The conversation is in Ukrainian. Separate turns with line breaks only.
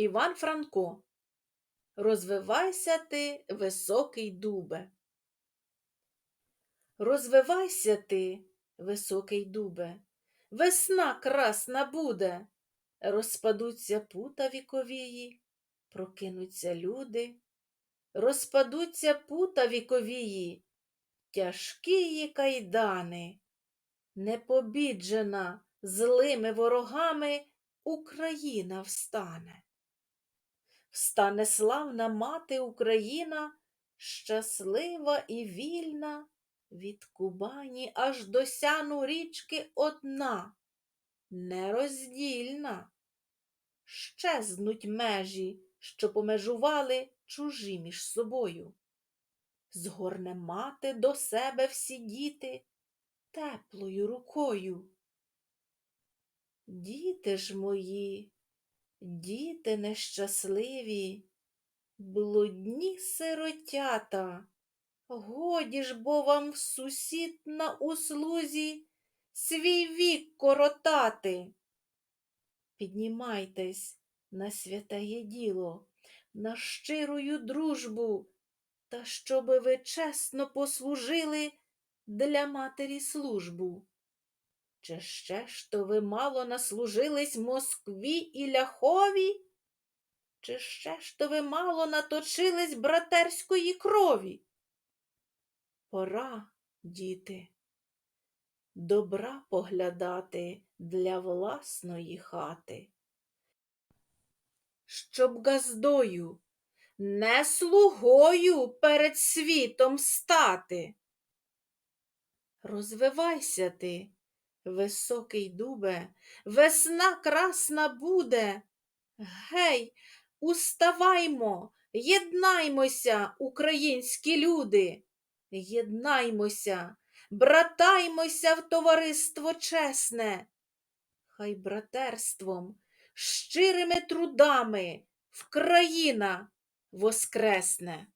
Іван Франко. Розвивайся ти, високий дубе. Розвивайся ти, високий дубе, весна красна буде, розпадуться пута віковії, прокинуться люди, розпадуться пута віковії, тяжкії кайдани, непобіджена злими ворогами Україна встане. Встане славна мати Україна, щаслива і вільна, від Кубані аж до сяну річки одна, нероздільна. Щезнуть межі, що помежували чужі між собою. Згорне мати до себе всі діти теплою рукою. Діти ж мої, діти нещасливі, блудні сиротята, годі ж бо вам сусід на услузі свій вік коротати. Піднімайтесь на святеє діло, на щирую дружбу, та щоби ви чесно послужили для матері службу. Чи ще ж то ви мало наслужились Москві і ляхові? Чи ще ж то ви мало наточились братерської крові? Пора, діти, добра поглядати для власної хати. Щоб газдою, не слугою перед світом стати. Розвивайся ти, високий дубе, весна красна буде. Гей, уставаймо, єднаймося, українські люди, єднаймося, братаймося в товариство чесне. Хай братерством, щирими трудами Вкраїна воскресне.